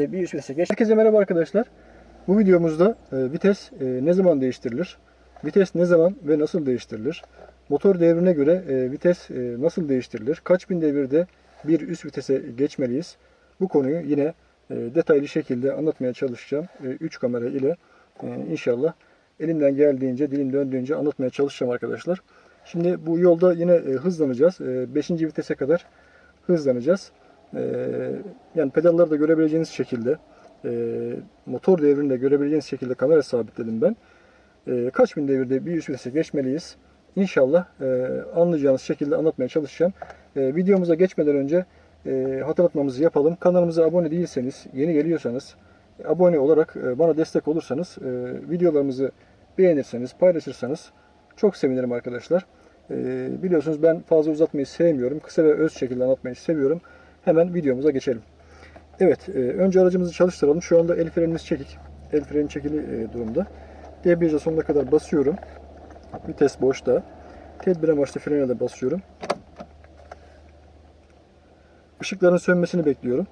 Bir üst vitese geç. Herkese merhaba arkadaşlar. Bu videomuzda e, vites e, ne zaman değiştirilir? Vites ne zaman ve nasıl değiştirilir? Motor devrine göre e, vites e, nasıl değiştirilir? Kaç bin devirde bir üst vitese geçmeliyiz? Bu konuyu yine e, detaylı şekilde anlatmaya çalışacağım. 3 kamera ile e, inşallah elimden geldiğince, dilim döndüğünce anlatmaya çalışacağım arkadaşlar. Şimdi bu yolda yine e, hızlanacağız. 5. vitese kadar hızlanacağız. Ee, yani pedalları da görebileceğiniz şekilde e, motor devrini de görebileceğiniz şekilde kamera sabitledim ben. E, kaç bin devirde bir üst vitese geçmeliyiz. İnşallah e, anlayacağınız şekilde anlatmaya çalışacağım. E, videomuza geçmeden önce e, hatırlatmamızı yapalım. Kanalımıza abone değilseniz, yeni geliyorsanız abone olarak bana destek olursanız videolarımızı beğenirseniz, paylaşırsanız çok sevinirim arkadaşlar. Biliyorsunuz ben fazla uzatmayı sevmiyorum. Kısa ve öz şekilde anlatmayı seviyorum. Hemen videomuza geçelim. Evet, e, önce aracımızı çalıştıralım. Şu anda el frenimiz çekik. El freni çekili e, durumda. Debriyaja sonuna kadar basıyorum. Vites boşta. Tedbir amaçlı frene de basıyorum. Işıkların sönmesini bekliyorum.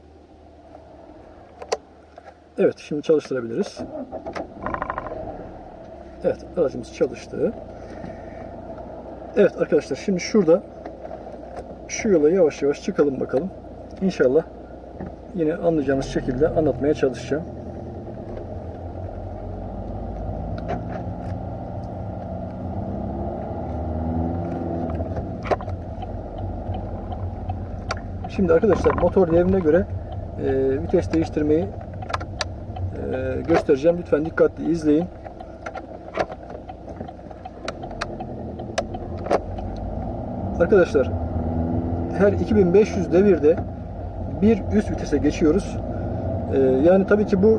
Evet, şimdi çalıştırabiliriz. Evet, aracımız çalıştı. Evet arkadaşlar, şimdi şurada şu yola yavaş yavaş çıkalım bakalım. İnşallah yine anlayacağınız şekilde anlatmaya çalışacağım. Şimdi arkadaşlar motor devrine göre e, vites değiştirmeyi e, göstereceğim. Lütfen dikkatli izleyin. Arkadaşlar her 2500 devirde bir üst vitese geçiyoruz. Ee, yani tabii ki bu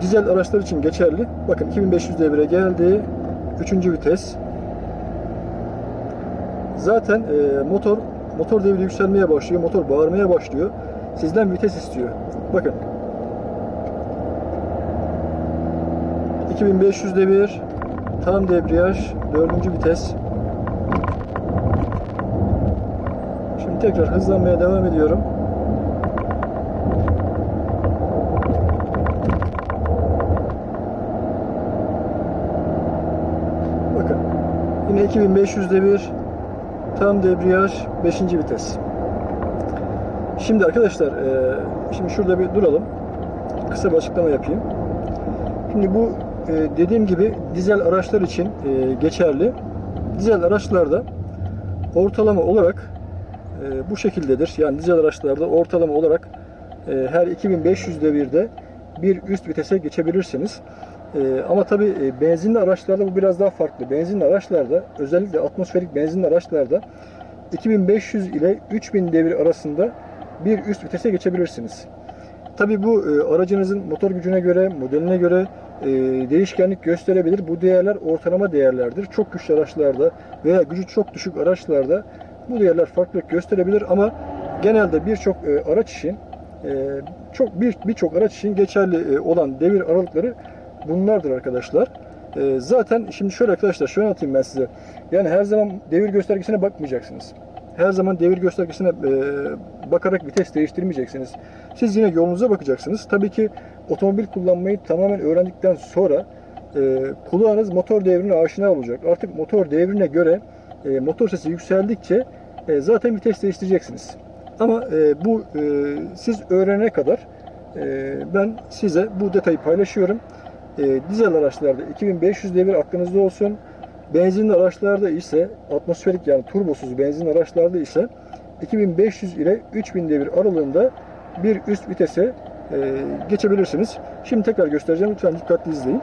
dizel araçlar için geçerli. Bakın 2500 devire geldi. Üçüncü vites. Zaten e, motor motor devri yükselmeye başlıyor. Motor bağırmaya başlıyor. Sizden vites istiyor. Bakın. 2500 devir. Tam debriyaj. Dördüncü vites. Şimdi tekrar hızlanmaya devam ediyorum. Bakın. Yine 2500'de bir tam debriyaj 5. vites. Şimdi arkadaşlar e, şimdi şurada bir duralım. Kısa bir açıklama yapayım. Şimdi bu e, dediğim gibi dizel araçlar için e, geçerli. Dizel araçlarda ortalama olarak bu şekildedir. Yani dizel araçlarda ortalama olarak e, her 2500 devirde bir üst vitese geçebilirsiniz. E, ama tabi e, benzinli araçlarda bu biraz daha farklı. Benzinli araçlarda özellikle atmosferik benzinli araçlarda 2500 ile 3000 devir arasında bir üst vitese geçebilirsiniz. Tabi bu e, aracınızın motor gücüne göre, modeline göre e, değişkenlik gösterebilir. Bu değerler ortalama değerlerdir. Çok güçlü araçlarda veya gücü çok düşük araçlarda bu değerler farklılık gösterebilir ama genelde birçok e, araç için e, çok bir birçok araç için geçerli e, olan devir aralıkları bunlardır arkadaşlar. E, zaten şimdi şöyle arkadaşlar şöyle anlatayım ben size. Yani her zaman devir göstergesine bakmayacaksınız. Her zaman devir göstergesine e, bakarak vites değiştirmeyeceksiniz. Siz yine yolunuza bakacaksınız. Tabii ki otomobil kullanmayı tamamen öğrendikten sonra e, kulağınız motor devrine aşina olacak. Artık motor devrine göre e, motor sesi yükseldikçe e, zaten vites değiştireceksiniz. Ama e, bu e, siz öğrenene kadar e, ben size bu detayı paylaşıyorum. E, dizel araçlarda 2500 devir aklınızda olsun. Benzinli araçlarda ise atmosferik yani turbosuz benzinli araçlarda ise 2500 ile 3000 devir aralığında bir üst vitese e, geçebilirsiniz. Şimdi tekrar göstereceğim. Lütfen dikkatli izleyin.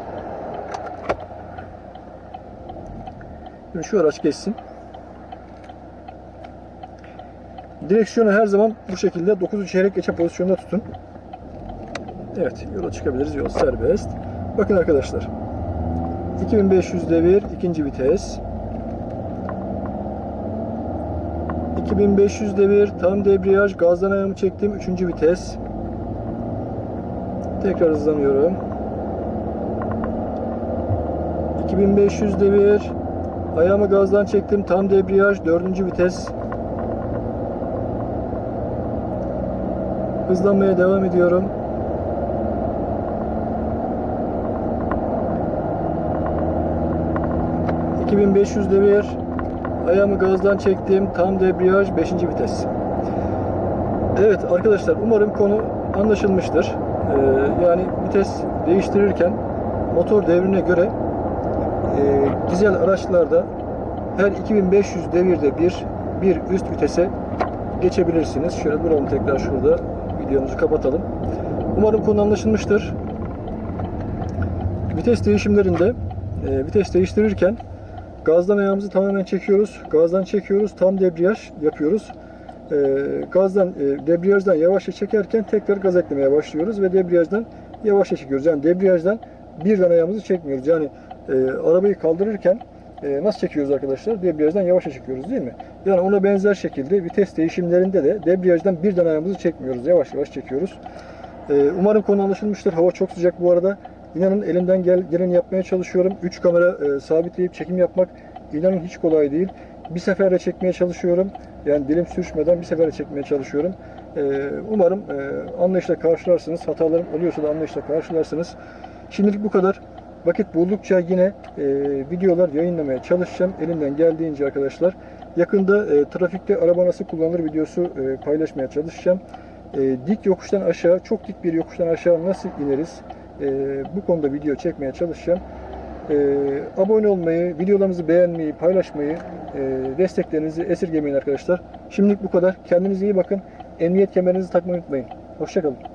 Şimdi şu araç geçsin. Direksiyonu her zaman bu şekilde 9'u çeyrek geçe pozisyonda tutun. Evet, yola çıkabiliriz. Yol serbest. Bakın arkadaşlar. 2500 devir, ikinci vites. 2500 devir, tam debriyaj, gazdan ayağımı çektim, üçüncü vites. Tekrar hızlanıyorum. 2500 devir, ayağımı gazdan çektim, tam debriyaj, dördüncü vites. Hızlanmaya devam ediyorum. 2500 devir. Ayağımı gazdan çektim. Tam debriyaj 5. vites. Evet arkadaşlar umarım konu anlaşılmıştır. Ee, yani vites değiştirirken motor devrine göre e, dizel araçlarda her 2500 devirde bir bir üst vitese geçebilirsiniz. Şöyle duralım tekrar şurada. Videomuzu kapatalım. Umarım konu anlaşılmıştır. Vites değişimlerinde e, vites değiştirirken gazdan ayağımızı tamamen çekiyoruz. Gazdan çekiyoruz. Tam debriyaj yapıyoruz. E, gazdan e, debriyajdan yavaşça çekerken tekrar gaz eklemeye başlıyoruz ve debriyajdan yavaşça çekiyoruz. Yani debriyajdan birden ayağımızı çekmiyoruz. Yani e, arabayı kaldırırken e, nasıl çekiyoruz arkadaşlar? Debriyajdan yavaşça çekiyoruz değil mi? Yani ona benzer şekilde vites değişimlerinde de debriyajdan birden ayağımızı çekmiyoruz. Yavaş yavaş çekiyoruz. Ee, umarım konu anlaşılmıştır. Hava çok sıcak bu arada. İnanın elimden gel, geleni yapmaya çalışıyorum. 3 kamera e, sabitleyip çekim yapmak inanın hiç kolay değil. Bir seferde çekmeye çalışıyorum. Yani dilim sürçmeden bir seferde çekmeye çalışıyorum. Ee, umarım e, anlayışla karşılarsınız. Hatalarım oluyorsa da anlayışla karşılarsınız. Şimdilik bu kadar. Vakit buldukça yine e, videolar yayınlamaya çalışacağım. Elimden geldiğince arkadaşlar. Yakında e, trafikte araba nasıl kullanılır videosu e, paylaşmaya çalışacağım. E, dik yokuştan aşağı, çok dik bir yokuştan aşağı nasıl ineriz? E, bu konuda video çekmeye çalışacağım. E, abone olmayı, videolarımızı beğenmeyi, paylaşmayı, e, desteklerinizi esirgemeyin arkadaşlar. Şimdilik bu kadar. Kendinize iyi bakın. Emniyet kemerinizi takmayı unutmayın. Hoşçakalın.